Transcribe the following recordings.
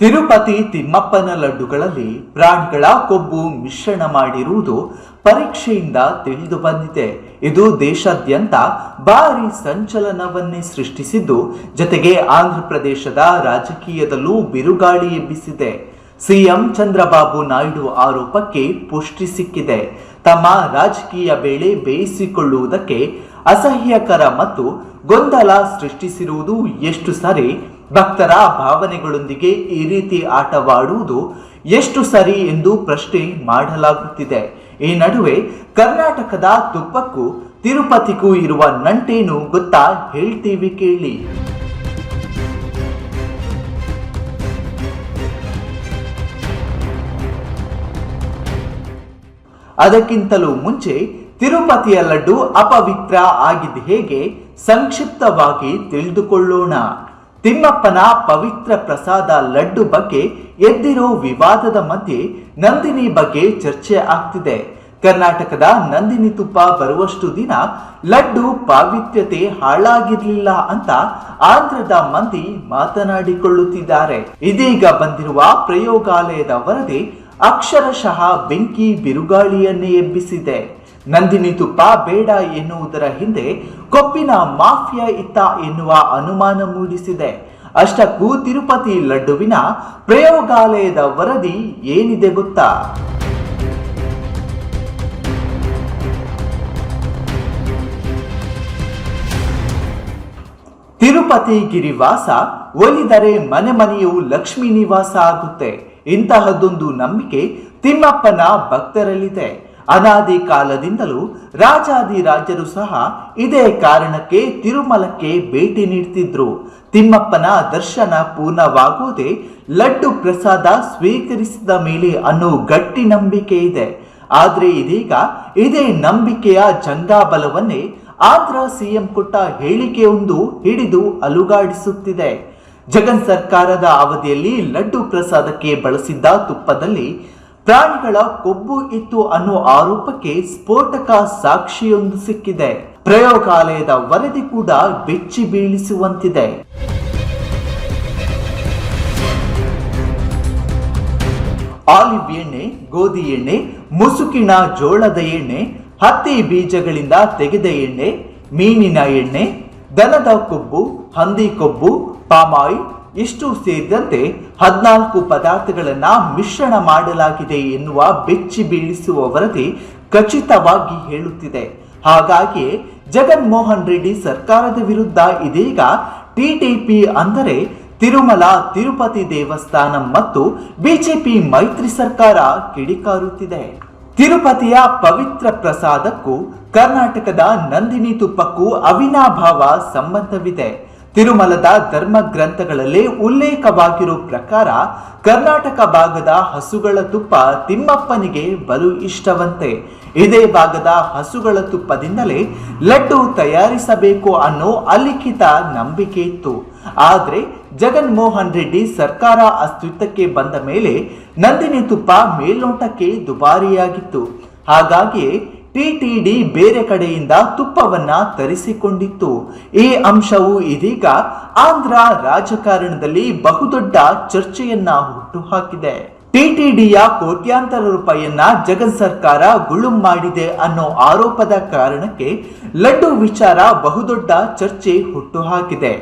ತಿರುಪತಿ ತಿಮ್ಮಪ್ಪನ ಲಡ್ಡುಗಳಲ್ಲಿ ಪ್ರಾಣಿಗಳ ಕೊಬ್ಬು ಮಿಶ್ರಣ ಮಾಡಿರುವುದು ಪರೀಕ್ಷೆಯಿಂದ ತಿಳಿದು ಬಂದಿದೆ. ಇದು ದೇಶಾದ್ಯಂತ ಭಾರಿ ಸಂಚಲನವನ್ನೇ ಸೃಷ್ಟಿಸಿದ್ದು, ಜತೆಗೆ ಆಂಧ್ರ ಪ್ರದೇಶದ ರಾಜಕೀಯದಲ್ಲೂ ಬಿರುಗಾಳಿ ಎಬ್ಬಿಸಿದೆ. ಸಿಎಂ ಚಂದ್ರಬಾಬು ನಾಯ್ಡು ಆರೋಪಕ್ಕೆ ಪುಷ್ಟಿ ಸಿಕ್ಕಿದೆ. ತಮ್ಮ ರಾಜಕೀಯ ಬೇಳೆ ಬೇಯಿಸಿಕೊಳ್ಳುವುದಕ್ಕೆ ಅಸಹ್ಯಕರ ಮತ್ತು ಗೊಂದಲ ಸೃಷ್ಟಿಸಿರುವುದು ಎಷ್ಟು ಸರಿ ಭಕ್ತರ ಭಾವನೆಗಳೊಂದಿಗೆ ಈ ರೀತಿ ಆಟವಾಡುವುದು ಎಷ್ಟು ಸರಿ ಎಂದು ಪ್ರಶ್ನೆ ಮಾಡಲಾಗುತ್ತಿದೆ. ಈ ನಡುವೆ ಕರ್ನಾಟಕದ ತುಪ್ಪಕ್ಕೂ ತಿರುಪತಿಗೂ ಇರುವ ನಂಟೇನು ಗೊತ್ತಾ ಹೇಳ್ತೀವಿ ಕೇಳಿ. ಅದಕ್ಕಿಂತಲೂ ಮುಂಚೆ ತಿರುಪತಿಯ ಲಡ್ಡು ಅಪವಿತ್ರ ಆಗಿದ್ದು ಹೇಗೆ ಸಂಕ್ಷಿಪ್ತವಾಗಿ ತಿಳಿದುಕೊಳ್ಳೋಣ. ತಿಮ್ಮಪ್ಪನ ಪವಿತ್ರ ಪ್ರಸಾದ ಲಡ್ಡು ಬಗ್ಗೆ ಎದ್ದಿರೋ ವಿವಾದದ ಮಧ್ಯೆ ನಂದಿನಿ ಬಗ್ಗೆ ಚರ್ಚೆ ಆಗ್ತಿದೆ. ಕರ್ನಾಟಕದ ನಂದಿನಿ ತುಪ್ಪ ಬರುವಷ್ಟು ದಿನ ಲಡ್ಡು ಪಾವಿತ್ರ್ಯತೆ ಹಾಳಾಗಿರ್ಲಿಲ್ಲ ಅಂತ ಆಂಧ್ರದ ಮಂದಿ ಮಾತನಾಡಿಕೊಳ್ಳುತ್ತಿದ್ದಾರೆ. ಇದೀಗ ಬಂದಿರುವ ಪ್ರಯೋಗಾಲಯದ ವರದಿ ಅಕ್ಷರಶಃ ಬೆಂಕಿ ಬಿರುಗಾಳಿಯನ್ನೇ ಎಬ್ಬಿಸಿದೆ. ನಂದಿನಿ ತುಪ್ಪ ಬೇಡ ಎನ್ನುವುದರ ಹಿಂದೆ ಕೊಬ್ಬಿನ ಮಾಫಿಯಾ ಇತ್ತ ಎನ್ನುವ ಅನುಮಾನ ಮೂಡಿಸಿದೆ. ಅಷ್ಟಕ್ಕೂ ತಿರುಪತಿ ಲಡ್ಡುವಿನ ಪ್ರಯೋಗಾಲಯದ ವರದಿ ಏನಿದೆ ಗೊತ್ತಾ? ತಿರುಪತಿ ಗಿರಿವಾಸ ಒಲಿದರೆ ಮನೆ ಮನೆಯು ಲಕ್ಷ್ಮೀ ನಿವಾಸ ಆಗುತ್ತೆ. ಇಂತಹದ್ದೊಂದು ನಂಬಿಕೆ ತಿಮ್ಮಪ್ಪನ ಭಕ್ತರಲ್ಲಿದೆ. ಅನಾದಿ ಕಾಲದಿಂದಲೂ ರಾಜಾದಿರಾಜರು ಸಹ ಇದೇ ಕಾರಣಕ್ಕೆ ತಿರುಮಲಕ್ಕೆ ಭೇಟಿ ನೀಡ್ತಿದ್ರು. ತಿಮ್ಮಪ್ಪನ ದರ್ಶನ ಪೂರ್ಣವಾಗುವುದೇ ಲಡ್ಡು ಪ್ರಸಾದ ಸ್ವೀಕರಿಸಿದ ಮೇಲೆ ಅನ್ನೋ ಗಟ್ಟಿ ನಂಬಿಕೆ ಇದೆ. ಆದ್ರೆ ಇದೀಗ ಇದೇ ನಂಬಿಕೆಯ ಜಂಗಾಬಲವನ್ನೇ ಆಂಧ್ರ ಸಿಎಂ ಕೊಟ್ಟ ಹೇಳಿಕೆಯೊಂದು ಹಿಡಿದು ಅಲುಗಾಡಿಸುತ್ತಿದೆ. ಜಗನ್ ಸರ್ಕಾರದ ಅವಧಿಯಲ್ಲಿ ಲಡ್ಡು ಪ್ರಸಾದಕ್ಕೆ ಬಳಸಿದ್ದ ತುಪ್ಪದಲ್ಲಿ ಪ್ರಾಣಿಗಳ ಕೊಬ್ಬು ಇತ್ತು ಅನ್ನೋ ಆರೋಪಕ್ಕೆ ಸ್ಫೋಟಕ ಸಾಕ್ಷಿಯೊಂದು ಸಿಕ್ಕಿದೆ. ಪ್ರಯೋಗಾಲಯದ ವರದಿ ಕೂಡ ಬೆಚ್ಚಿ ಬೀಳಿಸುವಂತಿದೆ. ಆಲಿವ್ ಎಣ್ಣೆ, ಗೋಧಿ ಎಣ್ಣೆ, ಮುಸುಕಿನ ಜೋಳದ ಎಣ್ಣೆ, ಹತ್ತಿ ಬೀಜಗಳಿಂದ ತೆಗೆದ ಎಣ್ಣೆ, ಮೀನಿನ ಎಣ್ಣೆ, ದನದ ಕೊಬ್ಬು, ಹಂದಿ ಕೊಬ್ಬು ಪಾಮಾಯಿಲ್ ಇಷ್ಟು ಸೇರಿದಂತೆ ಹದಿನಾಲ್ಕು ಪದಾರ್ಥಗಳನ್ನು ಮಿಶ್ರಣ ಮಾಡಲಾಗಿದೆ ಎನ್ನುವ ಬೆಚ್ಚಿ ಬೀಳಿಸುವ ವರದಿ ಖಚಿತವಾಗಿ ಹೇಳುತ್ತಿದೆ. ಹಾಗಾಗಿ ಜಗನ್ಮೋಹನ್ ರೆಡ್ಡಿ ಸರ್ಕಾರದ ವಿರುದ್ಧ ಇದೀಗ ಟಿಟಿಪಿ ಅಂದರೆ ತಿರುಮಲ, ತಿರುಪತಿ ದೇವಸ್ಥಾನ ಮತ್ತು ಬಿಜೆಪಿ ಮೈತ್ರಿ ಸರ್ಕಾರ ಕಿಡಿಕಾರುತ್ತಿದೆ. ತಿರುಪತಿಯ ಪವಿತ್ರ ಪ್ರಸಾದಕ್ಕೂ ಕರ್ನಾಟಕದ ನಂದಿನಿ ತುಪ್ಪಕ್ಕೂ ಅವಿನಾಭಾವ ಸಂಬಂಧವಿದೆ. ತಿರುಮಲದ ಧರ್ಮ ಗ್ರಂಥಗಳಲ್ಲಿ ಉಲ್ಲೇಖವಾಗಿರೋ ಪ್ರಕಾರ ಕರ್ನಾಟಕ ಭಾಗದ ಹಸುಗಳ ತುಪ್ಪ ತಿಮ್ಮಪ್ಪನಿಗೆ ಬಲು ಇಷ್ಟವಂತೆ. ಇದೇ ಭಾಗದ ಹಸುಗಳ ತುಪ್ಪದಿಂದಲೇ ಲಡ್ಡು ತಯಾರಿಸಬೇಕು ಅನ್ನೋ ಅಲಿಖಿತ ನಂಬಿಕೆ ಇತ್ತು. ಆದರೆ ಜಗನ್ಮೋಹನ್ ರೆಡ್ಡಿ ಸರ್ಕಾರ ಅಸ್ತಿತ್ವಕ್ಕೆ ಬಂದ ಮೇಲೆ ನಂದಿನಿ ತುಪ್ಪ ಮೇಲ್ನೋಟಕ್ಕೆ ದುಬಾರಿಯಾಗಿತ್ತು. ಹಾಗಾಗಿ ಟಿಟಿಡಿ ಬೇರೆ ಕಡೆಯಿಂದ ತುಪ್ಪವನ್ನ ತರಿಸಿಕೊಂಡಿತ್ತು. ಈ ಅಂಶವು ಇದೀಗ ಆಂಧ್ರ ರಾಜಕಾರಣದಲ್ಲಿ ಬಹುದೊಡ್ಡ ಚರ್ಚೆಯನ್ನ ಹುಟ್ಟುಹಾಕಿದೆ ಟಿಟಿಡಿಯ ಕೋಟ್ಯಾಂತರ ರೂಪಾಯಿಯನ್ನ ಜಗನ್ ಸರ್ಕಾರ ಗುಳು ಮಾಡಿದೆ ಅನ್ನೋ ಆರೋಪದ ಕಾರಣಕ್ಕೆ ಲಡ್ಡು ವಿಚಾರ ಬಹುದೊಡ್ಡ ಚರ್ಚೆ ಹುಟ್ಟುಹಾಕಿದೆ.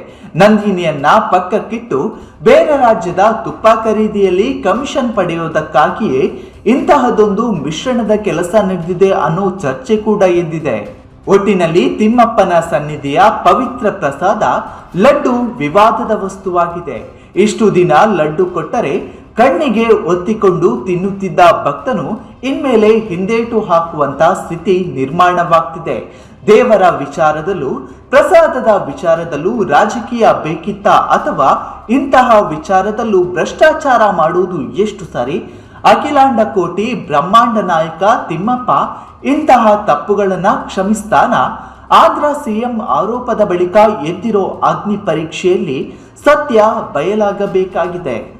ನಂದಿನಿಯನ್ನ ಪಕ್ಕಕ್ಕಿಟ್ಟು ಬೇರೆ ರಾಜ್ಯದ ತುಪ್ಪ ಖರೀದಿಯಲ್ಲಿ ಕಮಿಷನ್ ಪಡೆಯುವುದಕ್ಕಾಗಿಯೇ ಇಂತಹದೊಂದು ಮಿಶ್ರಣದ ಕೆಲಸ ನಡೆದಿದೆ ಅನ್ನೋ ಚರ್ಚೆ ಕೂಡ ಎದ್ದಿದೆ ಒಟ್ಟಿನಲ್ಲಿ ತಿಮ್ಮಪ್ಪನ ಸನ್ನಿಧಿಯ ಪವಿತ್ರ ಪ್ರಸಾದ ಲಡ್ಡು ವಿವಾದದ ವಸ್ತುವಾಗಿದೆ. ಇಷ್ಟು ದಿನ ಲಡ್ಡು ಕೊಟ್ಟರೆ ಕಣ್ಣಿಗೆ ಒತ್ತಿಕೊಂಡು ತಿನ್ನುತ್ತಿದ್ದ ಭಕ್ತನು ಇನ್ಮೇಲೆ ಹಿಂದೇಟು ಹಾಕುವಂತ ಸ್ಥಿತಿ ನಿರ್ಮಾಣವಾಗ್ತಿದೆ. ದೇವರ ವಿಚಾರದಲ್ಲೂ, ಪ್ರಸಾದದ ವಿಚಾರದಲ್ಲೂ ರಾಜಕೀಯ ಬೇಕಿತ್ತ ಅಥವಾ ಇಂತಹ ವಿಚಾರದಲ್ಲೂ ಭ್ರಷ್ಟಾಚಾರ ಮಾಡುವುದು ಎಷ್ಟು ಸರಿ? ಅಖಿಲಾಂಡ ಕೋಟಿ ಬ್ರಹ್ಮಾಂಡ ನಾಯಕ ತಿಮ್ಮಪ್ಪ ಇಂತಹ ತಪ್ಪುಗಳನ್ನ ಕ್ಷಮಿಸ್ತಾನ? ಆಂಧ್ರ ಸಿಎಂ ಆರೋಪದ ಬಳಿಕ ಎದ್ದಿರೋ ಅಗ್ನಿ ಪರೀಕ್ಷೆಯಲ್ಲಿ ಸತ್ಯ ಬಯಲಾಗಬೇಕಾಗಿದೆ.